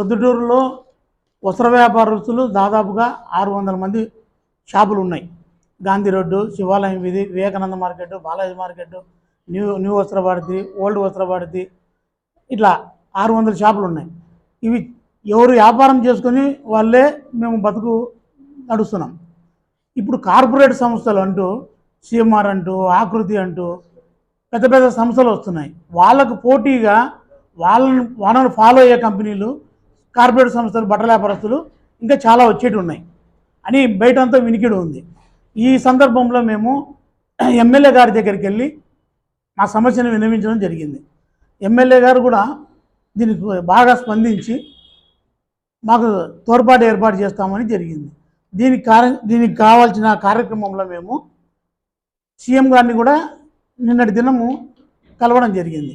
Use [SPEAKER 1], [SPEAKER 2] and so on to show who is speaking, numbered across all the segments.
[SPEAKER 1] ప్రొద్దుటూరులో వస్త్ర వ్యాపారస్తులు దాదాపుగా ఆరు వందల మంది షాపులు ఉన్నాయి. గాంధీ రోడ్డు శివాలయం వీధి Vivekananda market Balaji market new new Vastrabharati old Vastrabharati ఇట్లా ఆరు వందల షాపులు ఉన్నాయి. ఇవి ఎవరు వ్యాపారం చేసుకొని వాళ్ళే మేము బతుకు నడుస్తున్నాం. ఇప్పుడు కార్పొరేట్ సంస్థలు అంటూ సిఎంఆర్ అంటూ ఆకృతి అంటూ పెద్ద పెద్ద సంస్థలు వస్తున్నాయి. వాళ్ళకు పోటీగా వాళ్ళను వాళ్ళని ఫాలో అయ్యే కంపెనీలు కార్పొరేట్ సంస్థలు బట్టల వ్యాపారస్తులు ఇంకా చాలా వచ్చేటి ఉన్నాయి అని బయటంతా వినికిడి ఉంది. ఈ సందర్భంలో మేము ఎమ్మెల్యే గారి దగ్గరికి వెళ్ళి మా సమస్యను విన్నవించడం జరిగింది. ఎమ్మెల్యే గారు కూడా దీనికి బాగా స్పందించి మాకు తోడ్పాటు ఏర్పాటు చేస్తామని జరిగింది. దీనికి కార దీనికి కావాల్సిన కార్యక్రమంలో మేము సీఎం గారిని కూడా నిన్నటి దినము కలవడం జరిగింది.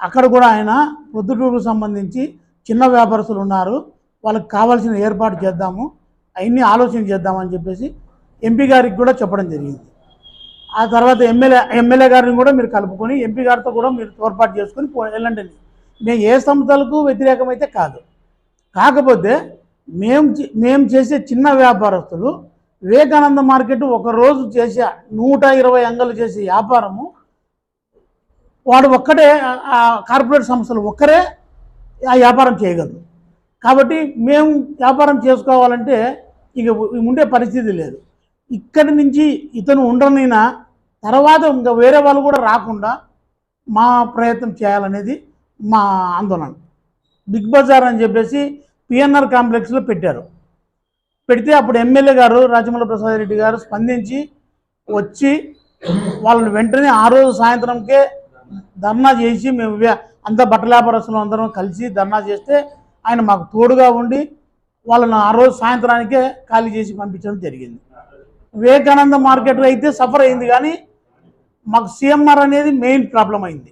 [SPEAKER 1] అక్కడ కూడా ఆయన ప్రొద్దుటూరుకు సంబంధించి చిన్న వ్యాపారస్తులు ఉన్నారు. వాళ్ళకి కావాల్సిన ఏర్పాటు చేద్దాము. అవన్నీ ఆలోచన చేద్దామని చెప్పేసి ఎంపీ గారికి కూడా చెప్పడం జరిగింది. ఆ తర్వాత ఎమ్మెల్యే ఎమ్మెల్యే గారిని కూడా మీరు కలుపుకొని ఎంపీ గారితో కూడా మీరు తోడ్పాటు చేసుకొని వెళ్ళండి మేము ఏ సంస్థలకు వ్యతిరేకమైతే కాదు. కాకపోతే మేము మేము చేసే చిన్న వ్యాపారస్తులు వివేకానంద మార్కెట్ ఒక రోజు చేసే నూట ఇరవై అంగలు చేసే వ్యాపారము వాడు ఒక్కడే కార్పొరేట్ సంస్థలు ఒక్కరే ఆ వ్యాపారం చేయగలరు కాబట్టి మేము వ్యాపారం చేసుకోవాలంటే ఇక ఉండే పరిస్థితి లేదు. ఇక్కడి నుంచి ఇతను ఉండనైనా తర్వాత ఇంకా వేరే వాళ్ళు కూడా రాకుండా మా ప్రయత్నం చేయాలనేది మా ఆందోళన. బిగ్ బజార్ అని చెప్పేసి పిఎన్ఆర్ కాంప్లెక్స్లో పెట్టారు. పెడితే అప్పుడు ఎమ్మెల్యే గారు రాజమౌళి ప్రసాద్ రెడ్డి గారు స్పందించి వచ్చి వాళ్ళని వెంటనే ఆ రోజు సాయంత్రంకే ధర్నా చేసి మేము అంతా బట్టల వ్యాపారస్తులు అందరం కలిసి ధర్నా చేస్తే ఆయన మాకు తోడుగా ఉండి వాళ్ళని ఆ రోజు సాయంత్రానికే ఖాళీ చేసి పంపించడం జరిగింది. వివేకానంద మార్కెట్ అయితే సఫర్ అయింది కానీ మాకు సిఎంఆర్ అనేది మెయిన్ ప్రాబ్లం అయింది.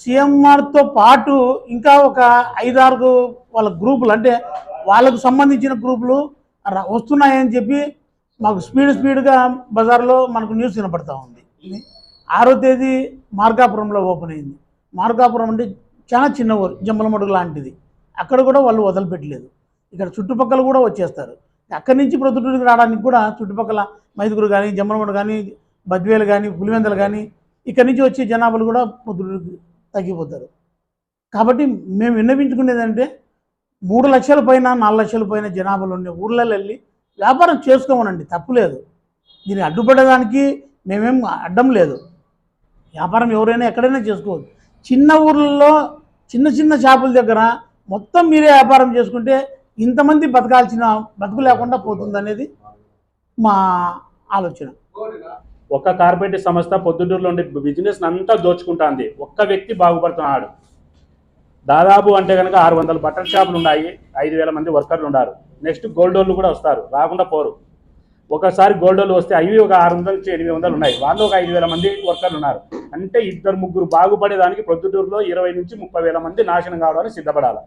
[SPEAKER 1] సిఎంఆర్తో పాటు ఇంకా ఒక ఐదారు వాళ్ళ గ్రూపులు అంటే వాళ్ళకు సంబంధించిన గ్రూపులు వస్తున్నాయని చెప్పి మాకు స్పీడ్ స్పీడ్గా బజార్లో మనకు న్యూస్ వినపడతా ఉంది. ఆరో తేదీ మార్కాపురంలో ఓపెన్ అయింది. మార్కాపురం అంటే చాలా చిన్న ఊరు జమ్మలమడుగు లాంటిది. అక్కడ కూడా వాళ్ళు వదిలిపెట్టలేదు. ఇక్కడ చుట్టుపక్కల కూడా వచ్చేస్తారు. అక్కడి నుంచి ప్రొద్దుటూరుకి రావడానికి కూడా చుట్టుపక్కల మైదుగురు కానీ జమ్మలమడు కానీ బద్వేలు కానీ పులివెందలు కానీ ఇక్కడి నుంచి వచ్చే జనాభాలు కూడా ప్రొద్దుటూరుకి తగ్గిపోతారు. కాబట్టి మేము విన్నవించుకునేదంటే మూడు లక్షల పైన నాలుగు లక్షల పైన జనాభాలు ఉండే ఊర్లలో వెళ్ళి వ్యాపారం చేసుకోమనండి. తప్పులేదు దీన్ని అడ్డుపడడానికి మేమేం అడ్డం లేదు. వ్యాపారం ఎవరైనా ఎక్కడైనా చేసుకోవచ్చు. చిన్న ఊర్లలో చిన్న చిన్న షాపుల దగ్గర మొత్తం మీరే వ్యాపారం చేసుకుంటే ఇంతమంది బతకాల్సిన బతుకు లేకుండా పోతుంది అనేది మా ఆలోచన.
[SPEAKER 2] ఒక్క కార్పొరేట్ సంస్థ పొద్దుటూరులో ఉండే బిజినెస్ అంతా దోచుకుంటాంది. ఒక్క వ్యక్తి బాగుపడుతున్నాడు. దాదాపు అంటే కనుక ఆరు వందల బట్టల షాపులు ఉన్నాయి. ఐదు వేల మంది వర్కర్లు ఉన్నారు. నెక్స్ట్ గోల్డ్ వాళ్ళు కూడా వస్తారు. రాకుండా పోరు. ఒకసారి గోల్డ్ వాళ్ళు వస్తే అవి ఒక ఆరు వందల నుంచి ఎనిమిది వందలు ఉన్నాయి. వాళ్ళు ఒక ఐదు వేల మంది వర్కర్లు ఉన్నారు. అంటే ఇద్దరు ముగ్గురు బాగుపడేదానికి ప్రొద్దుటూరులో ఇరవై నుంచి ముప్పై వేల మంది నాశనం కావడానికి సిద్ధపడాలి.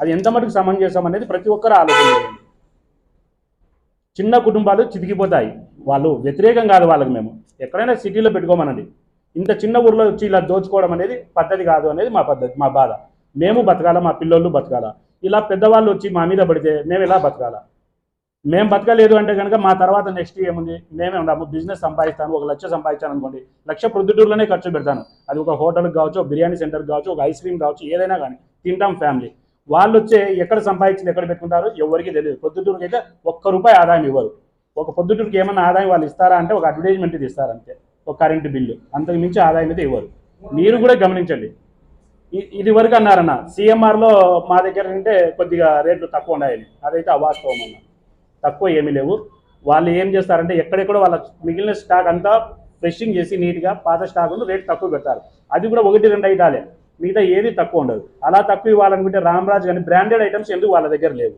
[SPEAKER 2] అది ఎంత మటుకు సమంజసం అనేది ప్రతి ఒక్కరు ఆలోచన చిన్న కుటుంబాలు చితికిపోతాయి. వాళ్ళు వ్యతిరేకం కాదు వాళ్ళకి మేము. ఎక్కడైనా సిటీలో పెట్టుకోమనండి. ఇంత చిన్న ఊర్లో వచ్చి ఇలా దోచుకోవడం అనేది పద్ధతి కాదు అనేది మా పద్ధతి మా బాధ. మేము బతకాల మా పిల్లోళ్ళు బతకాల? ఇలా పెద్దవాళ్ళు వచ్చి మా మీద పడితే మేము ఎలా బతకాలా? మేము బతకలేదు అంటే కనుక మా తర్వాత నెక్స్ట్ ఏముంది? మేమే ఉండము బిజినెస్ సంపాదిస్తాను ఒక లక్ష సంపాదించాను అనుకోండి లక్ష ప్రొద్దుటూరులోనే ఖర్చు పెడతాను. అది ఒక హోటల్కి కావచ్చు బిర్యానీ సెంటర్కి కావచ్చు ఒక ఐస్ క్రీమ్ కావచ్చు ఏదైనా కానీ తింటాం ఫ్యామిలీ. వాళ్ళు వచ్చే ఎక్కడ సంపాదించింది ఎక్కడ పెట్టుకుంటారు ఎవరికి తెలియదు. పొద్దుటూరుకి అయితే ఒక్క రూపాయి ఆదాయం ఇవ్వరు. ఒక పొద్దుటూరుకి ఏమైనా ఆదాయం వాళ్ళు ఇస్తారా అంటే ఒక అడ్వర్టైజ్మెంట్ ఇది ఇస్తారు అంతే. ఒక కరెంటు బిల్లు. అంతకు మించి ఆదాయం అయితే ఇవ్వరు. మీరు కూడా గమనించండి. ఇది వరకు అన్నారన్న. సీఎంఆర్లో మా దగ్గర ఉంటే కొద్దిగా రేట్లు తక్కువ ఉన్నాయని. అదైతే అవాస్తవం అన్న. తక్కువ ఏమీ లేవు. వాళ్ళు ఏం చేస్తారంటే ఎక్కడెక్కడ వాళ్ళ మిగిలిన స్టాక్ అంతా ఫ్రెషింగ్ చేసి నీట్గా పాత స్టాక్ రేట్ తక్కువ పెడతారు. అది కూడా ఒకటి రెండు ఐటాలే మిగతా ఏది తక్కువ ఉండదు. అలా తక్కువ ఇవ్వాలనుకుంటే రామరాజ్ కానీ బ్రాండెడ్ ఐటమ్స్ ఎందుకు వాళ్ళ దగ్గర లేవు?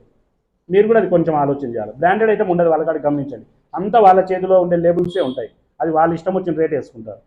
[SPEAKER 2] మీరు కూడా అది కొంచెం ఆలోచన చేయాలి బ్రాండెడ్ ఐటమ్ ఉండదు వాళ్ళ కాడ గమనించండి. అంతా వాళ్ళ చేతిలో ఉండే లేబుల్సే ఉంటాయి. అది వాళ్ళ ఇష్టం వచ్చిన రేట్ వేసుకుంటారు.